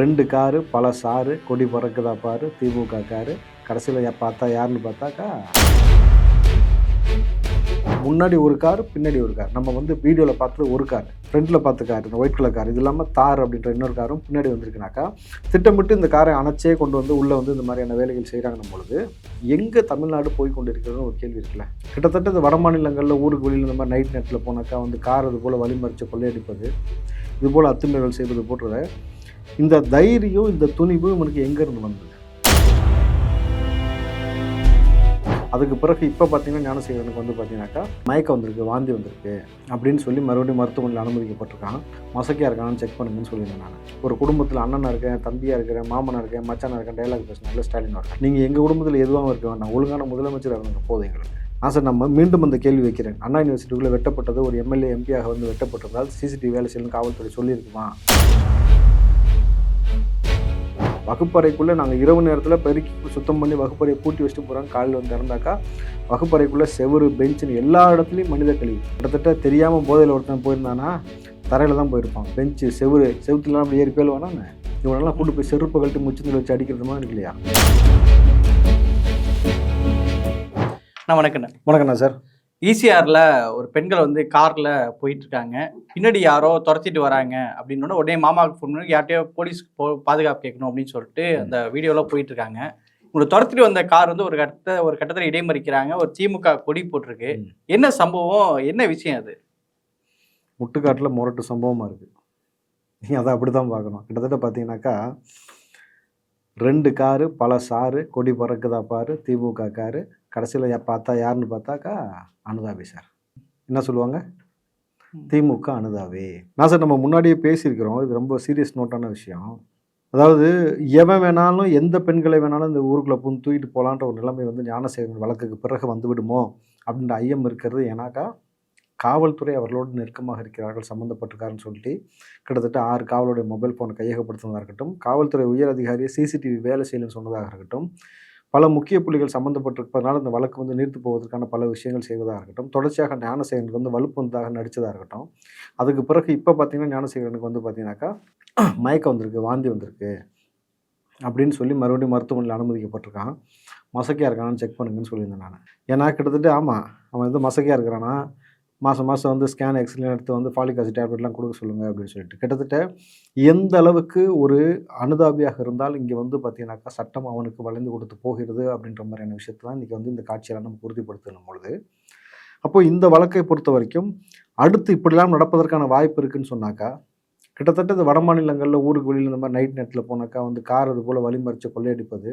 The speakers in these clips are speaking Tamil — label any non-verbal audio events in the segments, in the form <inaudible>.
ரெண்டு காரு பல சாரு கொடி பறக்குதா பாரு திமுக காரு. கடைசியில் பார்த்தா யாருன்னு பார்த்தாக்கா? முன்னாடி ஒரு கார் பின்னாடி ஒரு கார். நம்ம வந்து வீடியோவில் பார்த்தது ஒரு கார். ஃப்ரண்ட்டில் பார்த்து கார் இந்த ஒயிட் கலர் கார். இது இல்லாமல் தார் அப்படின்ற இன்னொரு காரும் பின்னாடி வந்திருக்குனாக்கா திட்டமிட்டு இந்த காரை அணைச்சே கொண்டு வந்து உள்ளே வந்து இந்த மாதிரியான வேலைகள் செய்கிறாங்கன்னும் பொழுது எங்கே தமிழ்நாடு போய் கொண்டு இருக்கிறதுன்னு ஒரு கேள்வி இருக்குல்ல. கிட்டத்தட்ட இந்த வட மாநிலங்களில் ஊருக்கு வெளியில் இந்த மாதிரி நைட் நேரத்தில் போனாக்கா வந்து கார் அது போல் வழிமறிச்சு கொள்ளையடிப்பது இது போல் அத்துமீறல் செய்வது போன்றத இந்த தைரியம் இந்த துணிவு இவனுக்கு எங்கேருந்து வந்தது? அதுக்கு பிறகு இப்போ பார்த்தீங்கன்னா ஞானசேகரனுக்கு வந்து பார்த்தீங்கன்னாக்கா மயக்கம் வந்திருக்கு வாந்தி வந்திருக்கு அப்படின்னு சொல்லி மறுபடியும் மருத்துவமனையில் அனுமதிக்கப்பட்டிருக்கான் மசக்கியாக இருக்கான்னு செக் பண்ணுங்கன்னு சொல்லியிருந்தேன் நான். ஒரு குடும்பத்தில் அண்ணனாக இருக்கேன் தம்பியாக இருக்கிறேன் மாமனாக இருக்கேன் மச்சானா இருக்கேன் டைலாக் பேசினால ஸ்டாலின் வரேன் நீங்கள் எங்கள் குடும்பத்தில் எதுவாக இருக்க வேண்டாம் ஒழுங்கான முதலமைச்சர் இருந்தங்க போதும் எங்களுக்கு. நான் சார் நம்ம மீண்டும் அந்த கேள்வி வைக்கிறேன். அண்ணா யூனிவர்சிட்டிக்குள்ளே வெட்டப்பட்டது ஒரு எம்எல்ஏ எம்பியாக வந்து வெட்டப்பட்டிருந்தால் சிசிடிவி வேலை செய்யணும் காவல்துறை சொல்லியிருக்குமா? வகுப்பறைக்குள்ளே நாங்கள் இரவு நேரத்தில் பெருக்கி சுத்தம் பண்ணி வகுப்பறையை பூட்டி வச்சுட்டு போகிறோம் காலையில் வந்து இறந்தாக்கா வகுப்பறைக்குள்ளே செவுரு பெஞ்சுன்னு எல்லா இடத்துலையும் மனித கழிவு. கிட்டத்தட்ட தெரியாமல் போதையில் ஒருத்தன் போயிருந்தானா தரையில் தான் போயிருப்பான். பெஞ்சு செவுரு செவுத்துலாம் அப்படி ஏறி போயிடுவானா இவனெல்லாம் கூட்டு போய் செருப்பு கழட்டி முச்சந்தில் வச்சு அடிக்கிறது மாதிரி இருக்கு இல்லையா? நான் வணக்கண்ணே. வணக்கண்ணா சார். ஈசிஆர்ல ஒரு பெண்கள் வந்து கார்ல போயிட்டு இருக்காங்க பின்னாடி யாரோ துரத்திட்டு வராங்க அப்படின்னு உடனே மாமாவுக்கு ஃபோன் பண்ணி யார்ட்டையோ போலீஸ் போ- பாதுகாப்பு கேட்கணும் அப்படின்னு சொல்லிட்டு அந்த வீடியோலாம் போயிட்டு இருக்காங்க உங்களை துரத்திட்டு வந்த கார் வந்து ஒரு கட்ட ஒரு கட்டத்தில் இடைமறிக்கிறாங்க. ஒரு திமுக கொடி போட்டிருக்கு. என்ன சம்பவம்? என்ன விஷயம் அது? முட்டுக்காட்டில் முரட்டு சம்பவமாக இருக்குது நீங்கள் அதை அப்படி தான் பார்க்கணும். கிட்டத்தட்ட பார்த்தீங்கன்னாக்கா ரெண்டு காரு பல சாரு கொடி பறக்குதா பாரு திமுக காரு கடைசியில் பார்த்தா யாருன்னு பார்த்தாக்கா அனுதாபி சார் என்ன சொல்லுவாங்க. திமுக அனுதாபி. நான் சார் நம்ம முன்னாடியே பேசியிருக்கிறோம். இது ரொம்ப சீரியஸ் நோட்டான விஷயம். அதாவது எவன் வேணாலும் எந்த பெண்களை வேணாலும் இந்த ஊருக்குள்ளே புந்து தூக்கிட்டு போகலான்ற ஒரு நிலைமை வந்து ஞானசேகரன் வழக்குக்கு பிறகு வந்து விடுமோ? அப்படின்ற ஐயம் இருக்கிறது. ஏன்னாக்கா காவல்துறை அவர்களோடு நெருக்கமாக இருக்கிறார்கள் சம்மந்தப்பட்டிருக்காருன்னு சொல்லிட்டு கிட்டத்தட்ட ஆறு காவலுடைய மொபைல் ஃபோனை கையகப்படுத்துவதாக இருக்கட்டும் காவல்துறை உயர் அதிகாரியை சிசிடிவி வேலை செய்யலன்னு சொன்னதாக இருக்கட்டும் பல முக்கிய புள்ளிகள் சம்மந்தப்பட்டிருப்பதனால இந்த வழக்கு வந்து நீர்த்து போவதற்கான பல விஷயங்கள் செய்வதாக இருக்கட்டும். தொடர்ச்சியாக ஞானசேகரனுக்கு வந்து வலுப்பு வந்ததாக நடித்ததாக இருக்கட்டும். அதுக்கு பிறகு இப்போ பார்த்தீங்கன்னா ஞானசேகரனுக்கு வந்து பார்த்தீங்கன்னாக்கா மயக்கம் வந்திருக்கு வாந்தி வந்திருக்கு அப்படின்னு சொல்லி மறுபடியும் மருத்துவமனையில் அனுமதிக்கப்பட்டிருக்கான். மசக்கியாக இருக்கானான்னு செக் பண்ணுங்கன்னு சொல்லியிருந்தேன் நான். ஏன்னா கிட்டத்தட்ட ஆமாம் அவன் வந்து மசக்கியாக இருக்கிறானா? மாதம் மாதம் வந்து ஸ்கேன் எக்ஸ்ரே எடுத்து வந்து ஃபாலிக் ஆசிட் டேப்லெட்லாம் கொடுக்க சொல்லுங்கள் அப்படின்னு சொல்லிட்டு. கிட்டத்தட்ட எந்த அளவுக்கு ஒரு அனுதாபியாக இருந்தால் இங்கே வந்து பார்த்தீங்கன்னாக்கா சட்டம் அவனுக்கு வளைந்து கொடுத்து போகிறது அப்படின்ற மாதிரியான விஷயத்தை தான் இன்றைக்கி வந்து இந்த காட்சியெல்லாம் நம்ம உறுதிப்படுத்தணும் பொழுது. அப்போது இந்த வழக்கை பொறுத்த வரைக்கும் அடுத்து இப்படிலாம் நடப்பதற்கான வாய்ப்பு இருக்குன்னு சொன்னாக்கா கிட்டத்தட்ட இந்த வட மாநிலங்களில் ஊருக்கு வெளியில் இந்த மாதிரி நைட் நேரத்தில் போனாக்கா வந்து கார் இது போல் வழிமறித்து கொள்ளையடிப்பது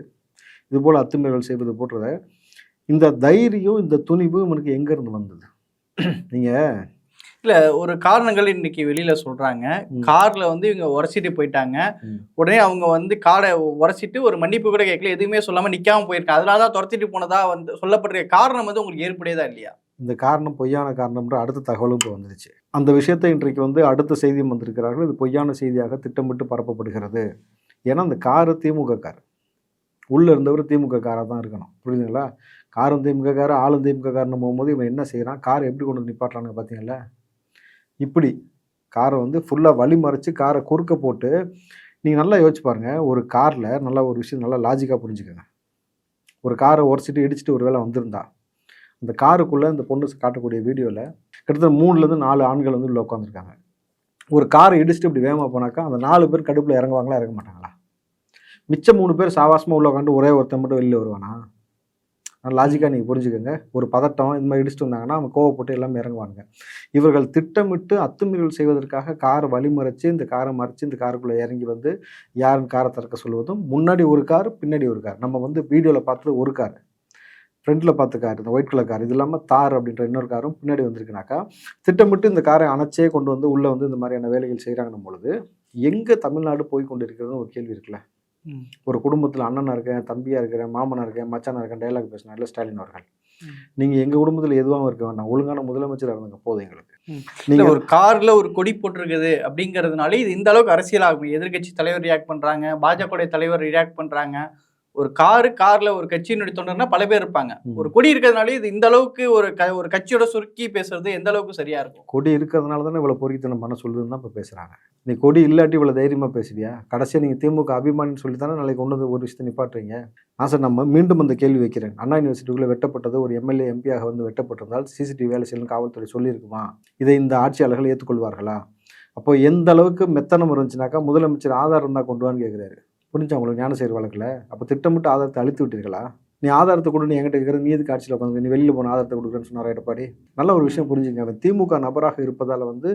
இது போல் அத்துமீறல் செய்வது போன்றத இந்த தைரியம் இந்த துணிவு இவனுக்கு எங்கேருந்து வந்தது? <clears throat> நீங்கள் இல்ல ஒரு காரணங்கள் இன்னைக்கு வெளியில சொல்றாங்க. ம். கார்ல வந்து இவங்க உரைச்சிட்டு போயிட்டாங்க. உடனே அவங்க வந்து காரை உரைச்சிட்டு ஒரு மன்னிப்பு கூட கேட்கல. எதுவுமே சொல்லாம நிக்காம போயிருக்காங்க. அதனால தான் துரத்திட்டு போனதா வந்து சொல்லப்படுற காரணம் வந்து உங்களுக்கு ஏற்புடையதா இல்லையா? இந்த காரணம் பொய்யான காரணம்ன்ற அடுத்த தகவலும் இப்போ வந்துருச்சு. அந்த விஷயத்தை இன்றைக்கு வந்து அடுத்த செய்தியும் வந்திருக்கிறார்கள். இது பொய்யான செய்தியாக திட்டமிட்டு பரப்பப்படுகிறது. ஏன்னா அந்த காரு திமுக கார். உள்ளே இருந்தவர் திமுக காராக தான் இருக்கணும். புரியுதுங்களா? காரும் திமுக ஆளும் திமுக போகும்போது இவன் என்ன செய்கிறான் காரை எப்படி கொண்டு வந்து நிப்பாட்டுறானுங்க பார்த்தீங்களா இப்படி காரை வந்து ஃபுல்லாக வழி மறைச்சு காரை குறுக்க போட்டு நீங்கள் நல்லா யோசிச்சு பாருங்கள் ஒரு காரில் நல்லா ஒரு விஷயம் நல்லா லாஜிக்காக புரிஞ்சுக்கோங்க. ஒரு காரை உரைச்சிட்டு இடிச்சிட்டு ஒரு வேளை வந்திருந்தா அந்த காருக்குள்ளே இந்த பொண்ணு காட்டக்கூடிய வீடியோவில் கிட்டத்தட்ட மூணுலேருந்து நாலு ஆண்கள் வந்து உள்ள உட்காந்துருக்காங்க ஒரு காரை இடிச்சுட்டு இப்படி வேகமாக போனாக்கா அந்த நாலு பேர் கடுப்பில் இறங்குவாங்களா இறங்க மாட்டாங்களா? மிச்சம் மூணு பேர் சாவாசமாக உள்ள உட்காந்து ஒரே ஒருத்தன் மட்டும் வெளியில் வருவானா? லாஜிக்காக நீங்கள் புரிஞ்சுக்கோங்க. ஒரு பதட்டம் இந்த மாதிரி இடிச்சுட்டு வந்தாங்கன்னா அவங்க கோவப்பட்டு எல்லாமே இறங்குவாங்க இவர்கள் திட்டமிட்டு அத்துமீறல் செய்வதற்காக காரை வழிமறைச்சு இந்த காரை மறைச்சு இந்த காருக்குள்ளே இறங்கி வந்து யாருன்னு காரை திறக்க சொல்வதும் முன்னாடி ஒரு கார் பின்னாடி ஒரு கார். நம்ம வந்து வீடியோவில் பார்த்தது ஒரு கார். ஃப்ரண்ட்டில் பார்த்து கார் இந்த ஒயிட் கலர் கார். இது இல்லாமல் தார் அப்படின்ற இன்னொரு காரும் பின்னாடி வந்திருக்குனாக்கா திட்டமிட்டு இந்த காரை அணைச்சே கொண்டு வந்து உள்ளே வந்து இந்த மாதிரியான வேலைகள் செய்கிறாங்கன்னும் பொழுது எங்கே தமிழ்நாடு போய் கொண்டு இருக்கிறதுன்னு ஒரு கேள்வி இருக்குல்ல? ஒரு குடும்பத்தில் அண்ணனாக இருக்கேன் தம்பியாக இருக்கிறேன் மாமனாக இருக்கேன் மச்சானா இருக்கேன் டைலாக் பேசினார்ல ஸ்டாலின் அவர்கள். நீங்கள் எங்கள் குடும்பத்தில் எதுவாகவும் இருக்க வேண்டாம். ஒழுங்கான முதலமைச்சர் இருந்தங்க போதும் எங்களுக்கு. இல்ல நீங்கள் ஒரு கார்ல ஒரு கொடி போட்டிருக்குது அப்படிங்கறதுனால இது இந்த அளவுக்கு அரசியல் ஆகும் எதிர்க்கட்சி தலைவர் ரியாக்ட் பண்றாங்க பாஜக தலைவர் ரியாக்ட் பண்றாங்க. ஒரு காரு கார்ல ஒரு கட்சியினுடைய தொண்டர்னா பல பேர் இருப்பாங்க. ஒரு கொடி இருக்கிறதுனால இது இந்த அளவுக்கு ஒரு க- ஒரு கட்சியோட சுருக்கி பேசுறது எந்த அளவுக்கு சரியா இருக்கும்? கொடி இருக்கிறதுனால தானே இவ்வளோ பொறித்தனம் பண்ண சொல்லுதுன்னு தான் இப்போ பேசுகிறாங்க நீ கொடி இல்லாட்டி இவ்வளோ தைரியமாக பேசுவியா? கடைசியாக நீங்கள் திமுக அபிமானின்னு சொல்லி தானே நாளைக்கு கொண்டு வந்து ஒரு விஷயத்தை நிப்பாட்டுறீங்க? நான் சார் நம்ம மீண்டும் அந்த கேள்வி வைக்கிறேன். அண்ணா யூனிவர்சிட்டிக்குள்ளே வெட்டப்பட்டது ஒரு எம்எல்ஏ எம்பியாக வந்து வெட்டப்பட்டிருந்தால் சிசிடிவி வேலை செய்யணும் காவல்துறை சொல்லியிருக்குமா? இதை இந்த ஆட்சியாளர்கள் ஏற்றுக்கொள்வார்களா அப்போ எந்த அளவுக்கு மெத்தனம் இருந்துச்சுனாக்கா முதலமைச்சர் ஆதாரம் தான் கொண்டு வான்னு கேட்குறாரு புரிஞ்சா உங்களுக்கு ஞானசேகர் வழக்கில்? அப்போ திட்டமிட்டு ஆதாரத்தை அழித்து விட்டீர்களா? நீ ஆதாரத்தை கொடு நீ என்கிட்ட இருக்கிற நீ எதுக்கு ஆட்சியில் உட்காந்து நீ வெளியில் போன ஆதாரத்தை கொடுக்குறேன்னு சொன்னார் எடப்பாடி? நல்ல ஒரு விஷயம் புரிஞ்சுங்க. அவன் திமுக நபராக இருப்பதால் வந்து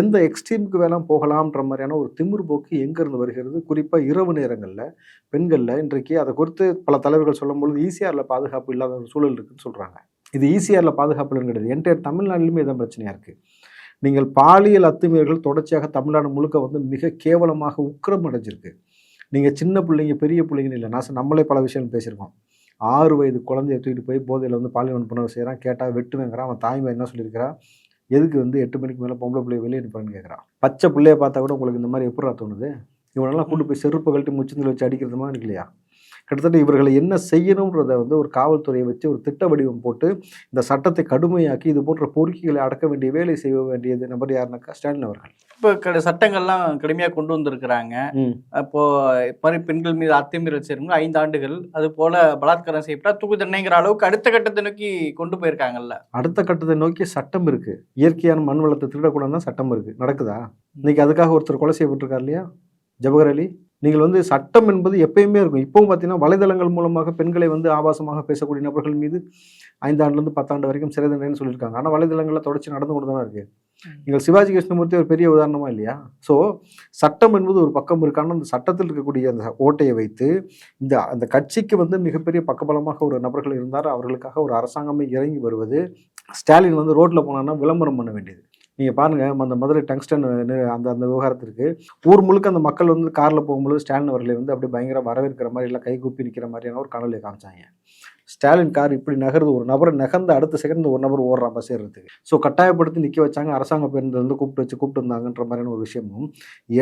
எந்த எக்ஸ்ட்ரீமுக்கு வேலாம் போகலாம்ன்ற மாதிரியான ஒரு திமிர் போக்கு எங்கேருந்து வருகிறது? குறிப்பாக இரவு நேரங்களில் பெண்களில் இன்றைக்கு அதை குறித்து பல தலைவர்கள் சொல்லும்பொழுது ஈசிஆரில் பாதுகாப்பு இல்லாத ஒரு சூழல் இருக்குன்னு சொல்கிறாங்க இது ஈசிஆரில் பாதுகாப்பு இல்லைன்னு கிடையாது. என்டையர் தமிழ்நாட்டிலுமே இதான் பிரச்சனையாக இருக்குது நீங்கள் பாலியல் அத்துமீறல்கள் தொடர்ச்சியாக தமிழ்நாடு முழுக்க வந்து மிக கேவலமாக உக்கிரம் அடைஞ்சிருக்கு நீங்கள் சின்ன பிள்ளைங்க பெரிய பிள்ளைங்கன்னு இல்லை. நான் நம்மளே பல விஷயம் பேசியிருக்கோம். ஆறு வயது குழந்தைய தூக்கிட்டு போய் போதையில் வந்து பாலியல் பண்ண செய்கிறான் கேட்டால் வெட்டுவேங்கிறான். அவன் தாய்மை என்ன சொல்லியிருக்கிறான் எதுக்கு வந்து எட்டு மணிக்கு மேலே பொம்பளை பிள்ளைய வெளியே அனுப்புறேன்னு கேட்குறான் பச்சை பிள்ளைய பார்த்தா கூட உங்களுக்கு இந்த மாதிரி எப்படா தோணுது? இவனெல்லாம் கூட்டு போய் செருப்பு கழட்டி முச்சந்தில் வச்சு அடிக்கிறது மாதிரி இல்லையா? கிட்டத்தட்ட இவர்களை என்ன செய்யணுன்றதை வந்து ஒரு காவல்துறையை வச்சு ஒரு திட்ட வடிவம் போட்டு இந்த சட்டத்தை கடுமையாக்கி இது போன்ற பொறுக்கிகளை அடக்க வேண்டிய வேலை செய்ய வேண்டியது நபர் யாருனாக்கா ஸ்டாலின் அவர்கள். இப்போ சட்டங்கள்லாம் கடுமையா கொண்டு வந்திருக்கிறாங்க. இது மாதிரி பெண்கள் மீது அத்துமீறல் செய்யறவங்க ஐந்து ஆண்டுகள் அது போல பலாத்காரம் செய்யப்பட்டா தூக்கு தண்டனைங்கிற அளவுக்கு அடுத்த கட்டத்தை நோக்கி கொண்டு போயிருக்காங்கல்ல. அடுத்த கட்டத்தை நோக்கி சட்டம் இருக்கு. இயற்கையான மண் வளத்தை திருடக்கூடாது தான் சட்டம் இருக்கு. நடக்குதா? இன்னைக்கு அதுக்காக ஒருத்தர் கொலை செய்யப்பட்டிருக்கார் இல்லையா? ஜவஹர் அலி? நீங்கள் வந்து சட்டம் என்பது எப்பயுமே இருக்கும். இப்பவும் பார்த்தீங்கன்னா வலைதளங்கள் மூலமாக பெண்களை வந்து ஆபாசமாக பேசக்கூடிய நபர்கள் மீது ஐந்தாண்டுலேருந்து பத்தாண்டு வரைக்கும் சிறை தண்டனைன்னு சொல்லியிருக்காங்க. ஆனால் வலைதளங்களில் தொடர்ச்சி நடந்து கொண்டு தானே இருக்கு. நீங்கள் சிவாஜி கிருஷ்ணமூர்த்தி ஒரு பெரிய உதாரணமா இல்லையா? ஸோ சட்டம் என்பது ஒரு பக்கம் இருக்கான அந்த சட்டத்தில் இருக்கக்கூடிய அந்த ஓட்டையை வைத்து இந்த அந்த கட்சிக்கு வந்து மிகப்பெரிய பக்கபலமாக ஒரு நபர்கள் இருந்தார். அவர்களுக்காக ஒரு அரசாங்கமே இறங்கி வருவது ஸ்டாலின் வந்து ரோட்டில் போனான்னா விளம்பரம் பண்ண வேண்டியது. நீங்கள் பாருங்கள் அந்த மதுரை டங்ஸ்டன் அந்த அந்த விவகாரத்திற்கு ஊர் முழுக்க அந்த மக்கள் வந்து காரில் போகும்போது ஸ்டாலின் அவர்களை வந்து அப்படியே பயங்கர வரவேற்கிற மாதிரி எல்லாம் கைகூப்பி நிற்கிற மாதிரியான ஒரு காணொலியை காமிச்சாங்க. ஸ்டாலின் கார் இப்படி நகருது ஒரு நபர் நகர்ந்து அடுத்த செகண்ட் ஒரு நபர் ஓடுறான் பஸ் ஏறுறதுக்கு. ஸோ கட்டாயப்படுத்தி நிற்க வச்சாங்க. அரசாங்க பேருந்து வந்து கூப்பிட்டு வச்சு கூப்பிட்டு வந்தாங்கன்ற மாதிரியான ஒரு விஷயமும்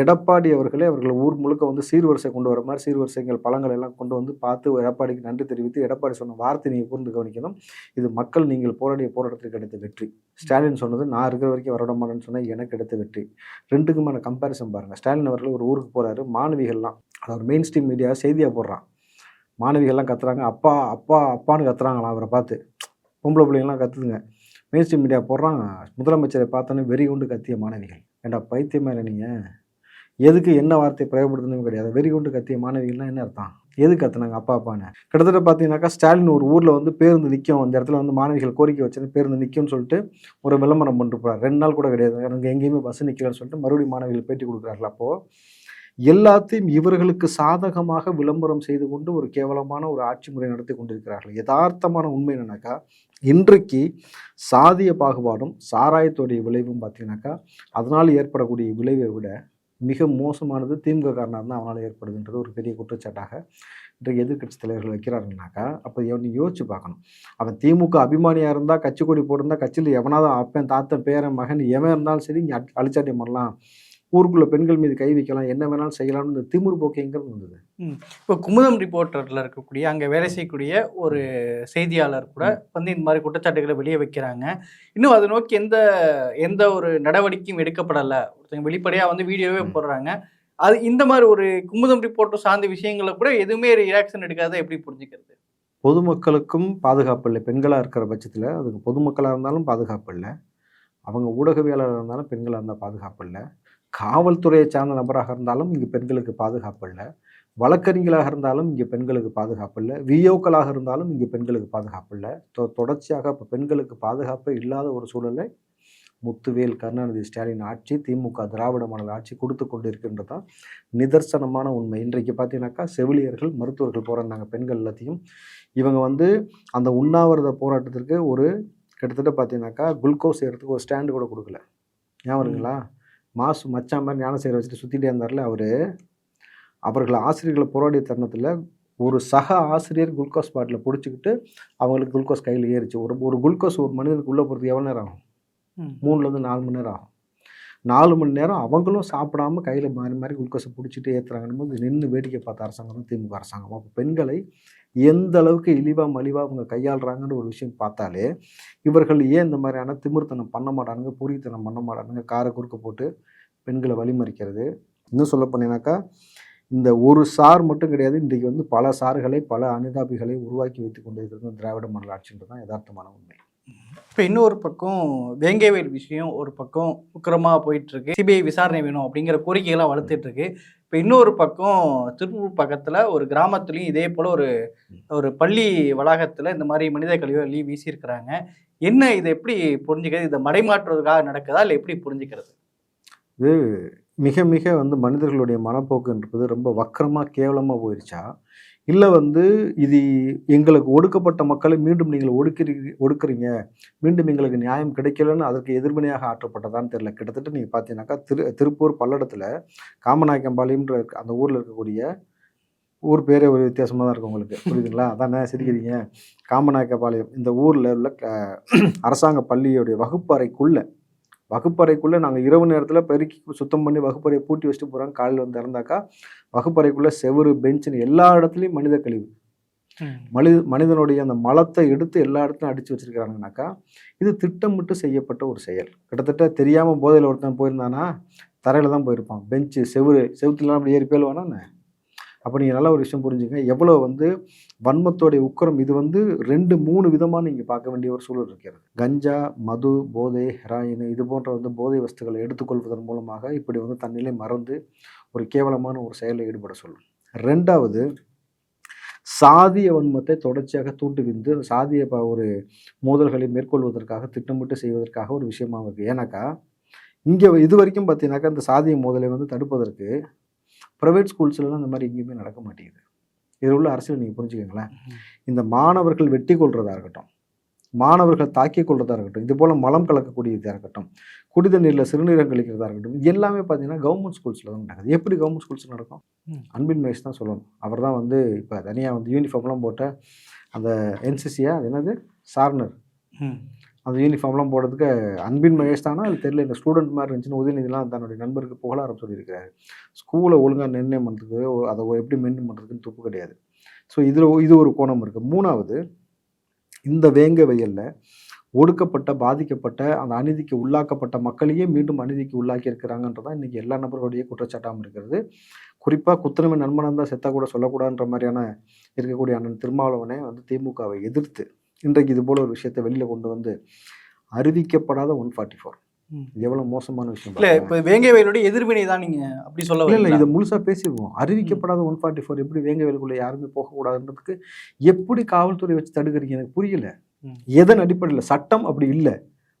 எடப்பாடி அவர்களே அவர்கள் ஊர் முழுக்க வந்து சீர்வரிசை கொண்டு வர மாதிரி சீர்வரிசைகள் பழங்கள் எல்லாம் கொண்டு வந்து பார்த்து எடப்பாடிக்கு நன்றி தெரிவித்து எடப்பாடி சொன்ன வார்த்தை நீங்கள் கூர்ந்து கவனிக்கணும். இது மக்கள் நீங்கள் போராடிய போராட்டத்தில் கிடைத்த வெற்றி. ஸ்டாலின் சொன்னது நான் இருக்கிற வரைக்கும் வரவிட மாட்டேன்னு சொன்னால் எனக்கு கிடைத்த வெற்றி. ரெண்டுக்குமான கம்பேரிசன் பாருங்கள் ஸ்டாலின் அவர்கள் ஒரு ஊருக்கு போகிறாரு மாணவிகள்லாம் அவர் மெயின் ஸ்ட்ரீம் மீடியா செய்தியாக போடுறான். மாணவிகள்லாம் கத்துறாங்க. அப்பா அப்பா அப்பான்னு கத்துறாங்களாம் அவரை பார்த்து. பொம்பளை பிள்ளைங்களாம் கத்துதுங்க. மெயின் ஸ்ட்ரீம் மீடியா போடுறான். முதலமைச்சரை பார்த்தோன்னே வெறி கொண்டு கத்திய மாணவிகள். ஏண்டா பைத்தியமா இல்லை நீங்கள் எதுக்கு என்ன வார்த்தை பிரயோகப்படுத்தணும் கிடையாது. வெறி கொண்டு கத்திய மாணவிகள்லாம் என்ன அர்த்தம்? எது கத்துனாங்க அப்பா அப்பான்னு? கிட்டத்தட்ட பார்த்தீங்கன்னாக்கா ஸ்டாலின் ஒரு ஊரில் வந்து பேருந்து நிற்கும் அந்த இடத்துல வந்து மாணவிகள் கோரிக்கை வச்சு பேருந்து நிற்கும்னு சொல்லிட்டு ஒரு விளம்பரம் பண்ணிட்டு போகிறார் ரெண்டு நாள் கூட கிடையாது. எனக்கு எங்கேயுமே பஸ் நிற்கலன்னு சொல்லிட்டு மறுபடியும் மாணவிகள் பேட்டி கொடுக்குறாருல அப்போது எல்லாத்தையும் இவர்களுக்கு சாதகமாக விளம்பரம் செய்து கொண்டு ஒரு கேவலமான ஒரு ஆட்சி முறை நடத்தி கொண்டிருக்கிறார்கள். யதார்த்தமான உண்மை என்னன்னாக்கா இன்றைக்கு சாதிய பாகுபாடும் சாராயத்துடைய விளைவும் பார்த்தீங்கன்னாக்கா அதனால் ஏற்படக்கூடிய விளைவை விட மிக மோசமானது திமுக காரணம் தான் அவனால் ஏற்படுதுன்றது ஒரு பெரிய குற்றச்சாட்டாக இன்றைக்கு எதிர்க்கட்சி தலைவர்கள் வைக்கிறாருனாக்கா அப்போ எவனை யோசிச்சு பார்க்கணும். அவன் திமுக அபிமானியாக இருந்தால் கட்சி கொடி போட்டிருந்தா கட்சியில் எவனாவது அப்பன் தாத்தன் பேரன் மகன் எவன் இருந்தாலும் சரி இங்கே அழிச்சாட்டி பண்ணலாம் ஊருக்குள்ள பெண்கள் மீது கை வைக்கலாம் என்ன வேணாலும் செய்யலாம்னு இந்த திமிர் போக்கு எங்கிறது வந்தது? இப்போ குமுதம் ரிப்போர்ட்டர்ல இருக்கக்கூடிய அங்க வேலை செய்யக்கூடிய ஒரு செய்தியாளர் கூட வந்து இந்த மாதிரி குற்றச்சாட்டுகளை வெளியே வைக்கிறாங்க. இன்னும் அதை நோக்கி எந்த எந்த ஒரு நடவடிக்கையும் எடுக்கப்படலை. ஒருத்தங்க வெளிப்படையா வந்து வீடியோவே. போடுறாங்க. அது இந்த மாதிரி ஒரு குமுதம் ரிப்போர்ட்டர் சார்ந்த விஷயங்களை கூட எதுவுமே ரியாக்ஷன் எடுக்காத எப்படி புரிஞ்சுக்கிறது? பொதுமக்களுக்கும் பாதுகாப்பு இல்லை. பெண்களாக இருக்கிற பட்சத்தில் அதுக்கு பொதுமக்களாக இருந்தாலும் பாதுகாப்பு இல்லை. அவங்க ஊடகவியலாளர் இருந்தாலும் பெண்களாக இருந்தால் பாதுகாப்பு இல்லை. காவல்துறையை சார்ந்த நபராக இருந்தாலும் இங்கே பெண்களுக்கு பாதுகாப்பு இல்லை. வழக்கறிஞர்களாக இருந்தாலும் இங்கே பெண்களுக்கு பாதுகாப்பு இல்லை. விஓக்களாக இருந்தாலும் இங்கே பெண்களுக்கு பாதுகாப்பு இல்லை. தொ- தொடர்ச்சியாக இப்போ பெண்களுக்கு பாதுகாப்பே இல்லாத ஒரு சூழலை முத்துவேல் கருணாநிதி ஸ்டாலின் ஆட்சி திமுக திராவிட மாடல் ஆட்சி கொடுத்து கொண்டு இருக்கின்றது தான் நிதர்சனமான உண்மை. இன்றைக்கு பார்த்தீங்கன்னாக்கா செவிலியர்கள் மருத்துவர்கள் போராடினாங்க பெண்கள் எல்லாத்தையும். இவங்க வந்து அந்த உண்ணாவிரத போராட்டத்திற்கு ஒரு கிட்டத்தட்ட பார்த்தீங்கன்னாக்கா குளுக்கோஸ் ஏறதுக்கு ஒரு ஸ்டாண்டு கூட கொடுக்கல. ஞாபகம் இருக்குங்களா? மாசு மச்சான் மாதிரி ஞானசேகரை வச்சுட்டு சுற்றிட்டே இருந்தார்ல அவர். அவர்கள் ஆசிரியர்களை போராடிய தருணத்தில் ஒரு சக ஆசிரியர் குளுக்கோஸ் பாட்டில் பிடிச்சிக்கிட்டு அவங்களுக்கு குளுக்கோஸ் கையில் ஏறிச்சு. ஒரு ஒரு குளுக்கோஸ் ஒரு மனிதனுக்கு உள்ளே போகிறதுக்கு எவ்வளோ நேரம் ஆகும். மூணுலேருந்து நாலு மணி நேரம் ஆகும். நாலு மணி நேரம் அவங்களும் சாப்பிடாம கையில் மாறி மாறி குளுக்கோஸை பிடிச்சிட்டு ஏற்றுறாங்கன்னு போது நின்று வேடிக்கை பார்த்த அரசாங்கம் தான் திமுக அரசாங்கம். அப்போ பெண்களை எந்த அளவுக்கு இழிவாக மலிவாக அவங்க கையாளுறாங்கன்னு ஒரு விஷயம் பார்த்தாலே இவர்கள் ஏன் இந்த மாதிரியான திமிர்த்தனம் பண்ண மாட்டானுங்க பூரித்தனம் பண்ண மாட்டானுங்க காரை குறுக்க போட்டு பெண்களை வழிமறிக்கிறது? இன்னும் சொல்ல போனீங்கன்னாக்கா இந்த ஒரு சார் மட்டும் கிடையாது இன்றைக்கு வந்து பல சார்களை பல அனுதாபிகளை உருவாக்கி வைத்துக் கொண்டிருக்கிறது திராவிட மண்டல ஆட்சின்றது தான் யதார்த்தமான உண்மை. இப்போ இன்னொரு பக்கம் வேங்கைவேல் விஷயம் ஒரு பக்கம் உக்கிரமாக போயிட்டுருக்கு சிபிஐ விசாரணை வேணும் அப்படிங்கிற கோரிக்கைகள்லாம் வளர்த்துட்டு இருக்கு. இப்போ இன்னொரு பக்கம் திருப்பூர் பக்கத்தில் ஒரு கிராமத்துலேயும் இதே போல் ஒரு ஒரு பள்ளி வளாகத்தில் இந்த மாதிரி மனித கழிவு அள்ளி வீசியிருக்கிறாங்க. என்ன இதை எப்படி புரிஞ்சுக்கிறது? இதை மடைமாற்றுவதற்காக நடக்குதா? இல்லை எப்படி புரிஞ்சுக்கிறது? இது மிக மிக வந்து மனிதர்களுடைய மனப்போக்குன்றது ரொம்ப வக்கரமாக கேவலமாக போயிருச்சா? இல்லை வந்து இது எங்களுக்கு ஒடுக்கப்பட்ட மக்களை மீண்டும் நீங்கள் ஒடுக்கிறீங்க ஒடுக்குறீங்க. மீண்டும் எங்களுக்கு நியாயம் கிடைக்கலன்னு அதற்கு எதிர்வினையாக ஆற்றப்பட்டதான்னு தெரியல. கிட்டத்தட்ட நீங்கள் பார்த்தீங்கன்னாக்கா திரு திருப்பூர் பல்லடத்தில் காமநாயக்கம்பாளையம்ன்ற அந்த ஊரில் இருக்கக்கூடிய ஊர் பேரே ஒரு வித்தியாசமாக தான் இருக்கும் உங்களுக்கு. புரியுதுங்களா? அதானே? சிரிக்கிறீங்க. காமநாயக்கபாளையம் இந்த ஊரில் உள்ள க- அரசாங்க பள்ளியுடைய வகுப்பறைக்குள்ளே வகுப்பறைக்குள்ளே நாங்கள் இரவு நேரத்தில் பெருக்கி சுத்தம் பண்ணி வகுப்பறையை பூட்டி வச்சுட்டு போகிறாங்க காலையில் வந்து இறந்தாக்கா வகுப்பறைக்குள்ளே செவுரு பெஞ்சுன்னு எல்லா இடத்துலையும் மனித கழிவு. மனித மனிதனுடைய அந்த மலத்தை எடுத்து எல்லா இடத்துலையும் அடித்து வச்சிருக்கிறாங்கனாக்கா இது திட்டமிட்டு செய்யப்பட்ட ஒரு செயல். கிட்டத்தட்ட தெரியாமல் போதையில் ஒருத்தன் போயிருந்தானா தரையில் தான் போயிருப்பான். பெஞ்சு செவுரு செவுத்துலாம் அப்படி ஏறி போயிடுவானா அப்போ நீங்கள் நல்ல ஒரு விஷயம் புரிஞ்சுங்க. எவ்வளோ வந்து வன்மத்தோடைய உக்கரம் இது வந்து ரெண்டு மூணு விதமாக நீங்கள் பார்க்க வேண்டிய ஒரு சூழல் இருக்கிறது. கஞ்சா மது போதை ஹெராயின் இது போன்ற வந்து போதை வஸ்துக்களை எடுத்துக்கொள்வதன் மூலமாக இப்படி வந்து தன்னிலை மறந்து ஒரு கேவலமான ஒரு செயலில் ஈடுபட சொல்லும். ரெண்டாவது சாதிய வன்மத்தை தொடர்ச்சியாக தூண்டுவிந்து விந்து சாதிய ஒரு மோதல்களை மேற்கொள்வதற்காக திட்டமிட்டு செய்வதற்காக ஒரு விஷயமாக இருக்குது ஏன்னாக்கா இங்கே இது வரைக்கும் பார்த்தீங்கன்னாக்கா இந்த சாதிய மோதலை வந்து தடுப்பதற்கு ப்ரைவேட் ஸ்கூல்ஸ்லாம் இந்த மாதிரி எங்கேயுமே நடக்க மாட்டேங்குது. இதில் உள்ள அரசியல் நீங்கள் புரிஞ்சுக்கங்களேன். இந்த மாணவர்கள் வெட்டி கொள்றதா இருக்கட்டும் மாணவர்கள் தாக்கி கொள்றதா இருக்கட்டும் இது போல் மலம் கலக்கக்கூடியதாக இருக்கட்டும் குடித நீரில் சிறுநீரம் கழிக்கிறதா இருக்கட்டும் எல்லாமே பார்த்தீங்கன்னா கவர்மெண்ட் ஸ்கூல்ஸில் தான் நடக்குது. எப்படி கவர்மெண்ட் ஸ்கூல்ஸ் நடக்கும். அன்பின் மகேஷ் தான் சொல்லணும். அவர் தான் வந்து இப்போ தனியாக வந்து யூனிஃபார்ம்லாம் போட்ட அந்த என்சிசியா அது என்னது? சார்னர். அந்த யூனிஃபார்ம்லாம் போடுறதுக்கு அன்பின் மகேஷ் தானா? அது தெரியல இந்த ஸ்டூடெண்ட் மாதிரி இருந்துச்சுன்னு உதயநிதிலாம் தன்னுடைய நண்பருக்கு புகழாரம் சொல்லியிருக்காரு ஸ்கூலை ஒழுங்காக நிர்ணயம் பண்ணுறதுக்கு அதை எப்படி மெயின்டைன் பண்ணுறதுக்குன்னு துப்பு கிடையாது. ஸோ இதில் இது ஒரு கோணம் இருக்குது மூணாவது இந்த வேங்க வயலில் ஒடுக்கப்பட்ட பாதிக்கப்பட்ட அந்த அநீதிக்கு உள்ளாக்கப்பட்ட மக்களையே மீண்டும் அநீதிக்கு உள்ளாக்கி இருக்கிறாங்கன்றதான் இன்றைக்கி எல்லா நபர்களுடைய குற்றச்சாட்டாகவும் இருக்கிறது. குறிப்பாக குத்தனமை நண்பனாக இருந்தால் செத்தா கூட சொல்லக்கூடாதுன்ற மாதிரியான இருக்கக்கூடிய அண்ணன் திருமாவளவனே வந்து திமுகவை எதிர்த்து இன்றைக்கு இது போல ஒரு விஷயத்தை வெளியில் கொண்டு வந்து அறிவிக்கப்படாத ஒன் ஃபார்ட்டி ஃபோர் ம். எவ்வளோ மோசமான விஷயம் இல்லை. இப்போ வேங்கைவேலுடைய எதிர்வினை தான் நீங்க அப்படி சொல்ல இல்ல? இதை முழுசா பேசிடுவோம். அறிவிக்கப்படாத ஒன் ஃபார்ட்டி ஃபோர் எப்படி வேங்க வேலுக்குள்ள யாருமே போகக்கூடாதுன்றதுக்கு எப்படி காவல்துறை வச்சு தடுக்கிறீங்க எனக்கு புரியல. எதன் அடிப்படையில்? சட்டம் அப்படி இல்லை.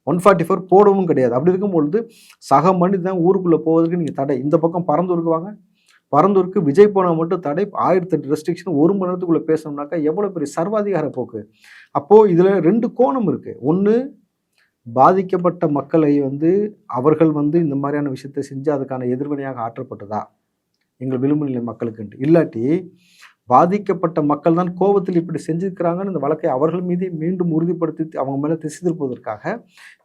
ஒன் ஃபார்ட்டி ஃபோர் போடவும் கிடையாது. அப்படி இருக்கும்பொழுது சக மனிதன் ஊருக்குள்ள போவதற்கு நீங்க தடை. இந்த பக்கம் பரந்தூருக்கு வாங்க. பரந்தூருக்கு விஜய் போனால் மட்டும் தடை ஆயிரத்தி எட்டு ரெஸ்ட்ரிக்ஷன் ஒரு மணி நேரத்துக்குள்ளே பேசணும்னாக்கா எவ்வளோ பெரிய சர்வாதிகார போக்கு? அப்போது இதில் ரெண்டு கோணம் இருக்குது ஒன்று பாதிக்கப்பட்ட மக்களை வந்து அவர்கள் வந்து இந்த மாதிரியான விஷயத்தை செஞ்சு அதுக்கான எதிர்வினையாக ஆற்றப்பட்டதா? எங்கள் விளிம்பு நிலை மக்களுக்குன்ட்டு. இல்லாட்டி பாதிக்கப்பட்ட மக்கள் தான் கோபத்தில் இப்படி செஞ்சிருக்கிறாங்கன்னு இந்த வழக்கை அவர்கள் மீது மீண்டும் உறுதிப்படுத்தி அவங்க மேலே திசை திருப்பதற்காக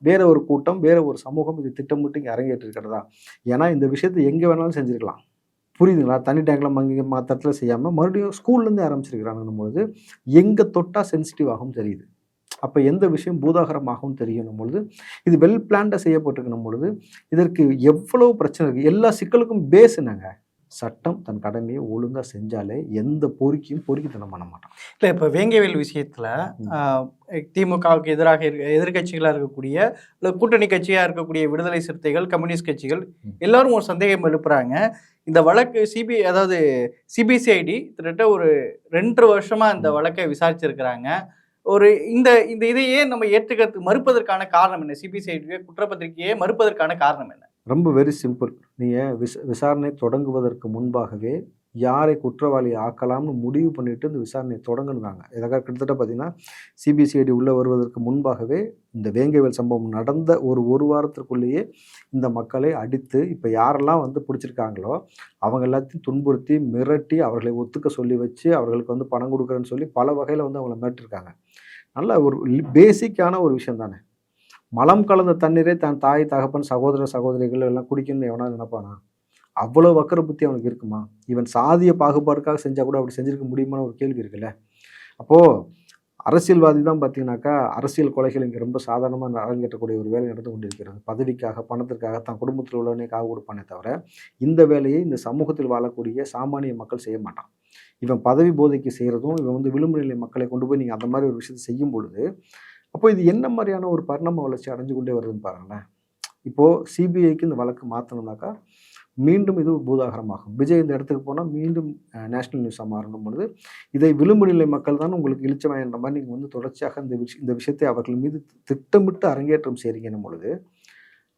வேற ஒரு கூட்டம் வேற ஒரு சமூகம் இது திட்டமிட்டு இங்கே அரங்கேற்றிருக்கிறதா? ஏன்னா இந்த விஷயத்தை எங்கே வேணாலும் செஞ்சிருக்கலாம். புரியுதுங்களா? தனி டேங்கில் மங்க மற்ற இடத்துல செய்யாமல் மறுபடியும் ஸ்கூல்லேருந்து ஆரம்பிச்சிருக்கிறாங்கன்னும் பொழுது எங்கே தொட்டால் சென்சிட்டிவ் ஆகும் தெரியுது. அப்போ எந்த விஷயம் பூதாகரமாகவும் தெரியணும் பொழுது இது வெல் பிளான்டாக செய்யப்பட்டிருக்கணும் பொழுது இதற்கு எவ்வளோ பிரச்சனை இருக்குது எல்லா சிக்கலுக்கும் பேஸ் என்னங்க? சட்டம் தன் கடமையை ஒழுங்காக செஞ்சாலே எந்த பொறுக்கியும் பொறுக்கித்தனம் பண்ண மாட்டான். இல்லை இப்போ வேங்கவேல் விஷயத்துல திமுகவுக்கு எதிராக இருக்க எதிர்கட்சிகளாக இருக்கக்கூடிய இல்லை கூட்டணி கட்சியாக இருக்கக்கூடிய விடுதலை சிறுத்தைகள் கம்யூனிஸ்ட் கட்சிகள். எல்லாரும் ஒரு சந்தேகம் எழுப்புறாங்க. இந்த வழக்கு சிபிஐ அதாவது சிபிசிஐடி கிட்டத்தட்ட ஒரு ரெண்டரை வருஷமா இந்த. வழக்கை விசாரிச்சிருக்கிறாங்க. ஒரு இந்த இந்த இதையே நம்ம ஏற்றுக்கிறது மறுப்பதற்கான காரணம் என்ன? சிபிசிஐடியை குற்றப்பத்திரிகையை மறுப்பதற்கான காரணம் என்ன? ரொம்ப வெரி சிம்பிள் நீங்கள் விச விசாரணை தொடங்குவதற்கு முன்பாகவே யாரை குற்றவாளி ஆக்கலாம்னு முடிவு பண்ணிட்டு இந்த விசாரணையை தொடங்குனாங்க. இதாக கிட்டத்தட்ட பார்த்தீங்கன்னா சிபிசிஐடி உள்ளே வருவதற்கு முன்பாகவே இந்த வேங்கைவேல் சம்பவம் நடந்த ஒரு ஒரு வாரத்திற்குள்ளேயே இந்த மக்களை அடித்து இப்போ யாரெல்லாம் வந்து பிடிச்சிருக்காங்களோ அவங்க எல்லாத்தையும் துன்புறுத்தி மிரட்டி அவர்களை ஒத்துக்க சொல்லி வச்சு அவர்களுக்கு வந்து பணம் கொடுக்குறேன்னு சொல்லி பல வகையில் வந்து அவங்கள மிரட்டிருக்காங்க. நல்ல ஒரு பேசிக்கான ஒரு விஷயம் தானே. மலம் கலந்த தண்ணீரை தன் தாய் தகப்பன் சகோதர சகோதரிகள் எல்லாம் குடிக்கணும்னு எவனா நினைப்பானா? அவ்வளோ வக்கர புத்தி அவனுக்கு இருக்குமா? இவன் சாதிய பாகுபாடுக்காக செஞ்சால் கூட அப்படி செஞ்சிருக்க முடியுமான்னு ஒரு கேள்வி இருக்குல்ல. அப்போது அரசியல்வாதி தான் பார்த்தீங்கன்னாக்கா அரசியல் கொலைகள் இங்கே ரொம்ப சாதாரணமாக அரங்கேற்றக்கூடிய ஒரு வேலை நடந்து கொண்டிருக்கிறது. பதவிக்காக பணத்திற்காக தான் குடும்பத்தில் உள்ளவனே காவு கொடுப்பானே தவிர இந்த வேலையை இந்த சமூகத்தில் வாழக்கூடிய சாமானிய மக்கள் செய்ய மாட்டான். இவன் பதவி போதைக்கு செய்கிறதும் இவன் வந்து விளிம்பு நிலை மக்களை கொண்டு போய் நீங்கள் அந்த மாதிரி ஒரு விஷயத்தை செய்யும் பொழுது அப்போ இது என்ன மாதிரியான ஒரு பரிணாம வளர்ச்சி அடைஞ்சு கொண்டே வருதுன்னு பாருங்களேன். இப்போது சிபிஐக்கு இந்த வழக்கு மாற்றணும்னாக்கா மீண்டும் இது பூதாகரமாகும். விஜய் இந்த இடத்துக்கு போனால் மீண்டும் நேஷனல் நியூஸாக மாறணும் பொழுது இதை விளிம்பு நிலை மக்கள் தான் உங்களுக்கு இழிச்சமாயின்ற மாதிரி நீங்கள் வந்து தொடர்ச்சியாக இந்த விஷயம் இந்த விஷயத்தை அவர்கள் மீது திட்டமிட்டு அரங்கேற்றம் செய்கிறீங்கன்னும் பொழுது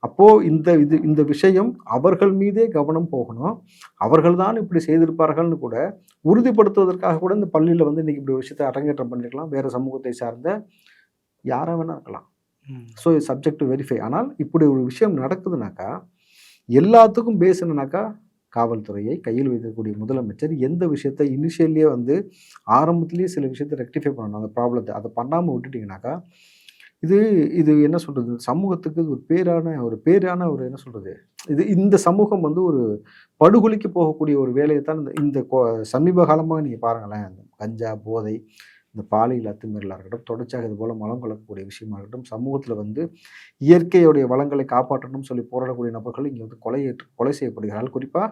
அப்போது இந்த இது இந்த விஷயம் அவர்கள் மீதே கவனம் போகணும். அவர்கள் தான் இப்படி செய்திருப்பார்கள்னு கூட உறுதிப்படுத்துவதற்காக கூட இந்த பள்ளியில் வந்து இன்றைக்கி இப்படி ஒரு விஷயத்தை அரங்கேற்றம் பண்ணிருக்கலாம். வேறு சமூகத்தை சார்ந்த யாராக வேணா இருக்கலாம். ஸோ சப்ஜெக்ட் டு வெரிஃபை ஆனால் இப்படி ஒரு விஷயம் நடக்குதுனாக்கா எல்லாத்துக்கும் பேஸ் காவல்துறையை கையில் வைக்கக்கூடிய முதலமைச்சர் எந்த விஷயத்தை இனிஷியல்லையே வந்து ஆரம்பத்துலேயே சில விஷயத்தை ரெக்டிஃபை பண்ணணும். அந்த ப்ராப்ளத்தை அதை பண்ணாமல் விட்டுட்டிங்கனாக்கா இது இது என்ன சொல்கிறது சமூகத்துக்கு ஒரு பேரான ஒரு பேரான ஒரு என்ன சொல்கிறது இது இந்த சமூகம் வந்து ஒரு படுகொலிக்கு போகக்கூடிய ஒரு வேலையை தான் இந்த இந்த சமீப காலமாக நீங்கள் பாருங்களேன். கஞ்சா போதை இந்த பாலியல் அத்துமீறலாக இருக்கட்டும் தொடர்ச்சியாக இது போல் மலம் கலக்கக்கூடிய விஷயமா இருக்கட்டும் சமூகத்தில் வந்து இயற்கையுடைய வளங்களை காப்பாற்றணும்னு சொல்லி போராடக்கூடிய நபர்கள் இங்கே வந்து கொலை கொலை செய்யப்படுகிறார்கள். குறிப்பாக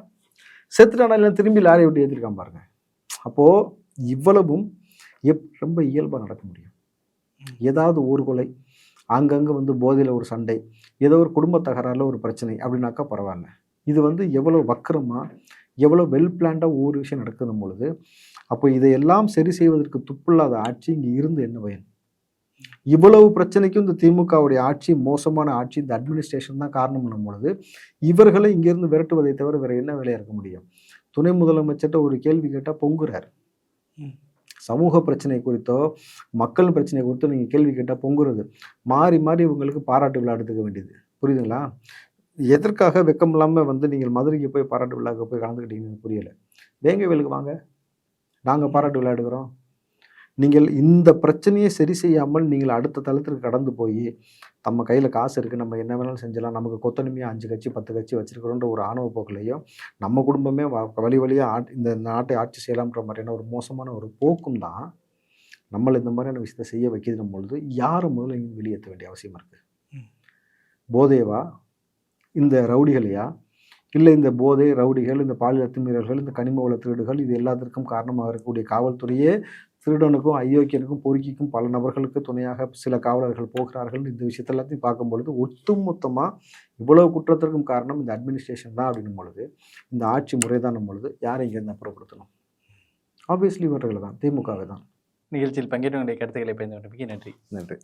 செத்துட்டான திரும்பி லாரி விட்டு ஏற்றிருக்கான் பாருங்க. அப்போது இவ்வளவும் எப் ரொம்ப இயல்பாக நடக்க முடியும். ஏதாவது ஒரு கொலை அங்கங்கே வந்து போதையில் ஒரு சண்டை ஏதோ ஒரு குடும்ப தகராறில் ஒரு பிரச்சனை அப்படின்னாக்கா பரவாயில்ல. இது வந்து எவ்வளோ வக்கரமாக எவ்வளோ வெல் பிளான்டாக ஒவ்வொரு விஷயம் நடக்குதும் பொழுது அப்போ இதையெல்லாம் சரி செய்வதற்கு துப்பில்லாத ஆட்சி இங்கே இருந்து என்ன பயன்? இவ்வளவு பிரச்சனைக்கும் இந்த திமுகவுடைய ஆட்சி மோசமான ஆட்சி இந்த அட்மினிஸ்ட்ரேஷன் தான் காரணம் பண்ணும் பொழுது இவர்களை இங்கிருந்து விரட்டுவதை தவிர வேற என்ன வேலையா இருக்க முடியும்? துணை முதலமைச்சர்கிட்ட ஒரு கேள்வி கேட்டால் பொங்குறார். சமூக பிரச்சனை குறித்தோ மக்கள் பிரச்சனை குறித்தோ நீங்கள் கேள்வி கேட்டால் பொங்குறது. மாறி மாறி இவங்களுக்கு பாராட்டு விழா எடுத்துக்க வேண்டியது. புரியுதுங்களா? எதற்காக வெக்கம் இல்லாமல் வந்து நீங்கள் மதுரைக்கு போய் பாராட்டு விழாவுக்கு போய் கலந்துக்கிட்டீங்கன்னு புரியலை. வேங்கவேலுக்கு வாங்க. நாங்கள் பாராட்டு விழா எடுக்கிறோம். நீங்கள் இந்த பிரச்சனையை சரி செய்யாமல் நீங்கள் அடுத்த தளத்திற்கு கடந்து போய் நம்ம கையில் காசு இருக்குது நம்ம என்ன வேணாலும் செஞ்சலாம் நமக்கு கொத்தனிமையாக அஞ்சு கட்சி பத்து கட்சி வச்சிருக்கிறோன்ற ஒரு ஆணவ போக்குலையும் நம்ம குடும்பமே வழி வழியாக ஆட் இந்த நாட்டை ஆட்சி செய்யலாம்ன்ற மாதிரியான ஒரு மோசமான ஒரு போக்கும் தான் நம்மளை இந்த மாதிரியான விஷயத்தை செய்ய வைக்கிதும் பொழுது யாரை முதல்ல இங்கே வெளியேற்ற வேண்டிய அவசியம் இருக்குது. போதேவா? இந்த ரவுடிகளையா? இல்லை இந்த போதை ரவுடிகள் இந்த பாலியல் அத்துமீறல்கள் இந்த கனிம வள திருடுகள் இது எல்லாத்திற்கும் காரணமாக இருக்கக்கூடிய காவல்துறையே திருடனுக்கும் அயோக்கியனுக்கும் பொறுக்கிக்கும் பல நபர்களுக்கு துணையாக சில காவலர்கள் போகிறார்கள். இந்த விஷயத்த எல்லாத்தையும் பார்க்கும் பொழுது ஒட்டுமொத்தமாக இவ்வளவு குற்றத்திற்கும் காரணம் இந்த அட்மினிஸ்ட்ரேஷன் தான் அப்படின்னும் பொழுது இந்த ஆட்சி முறை தான் பொழுது யாரை இங்கேருந்து அப்புறப்படுத்தணும் ஆப்வியஸ்லி இவர்களை தான் திமுகவை தான் நிகழ்ச்சியில் பங்கேற்று உங்களுடைய கருத்துக்களை பயந்து நன்றி. நன்றி.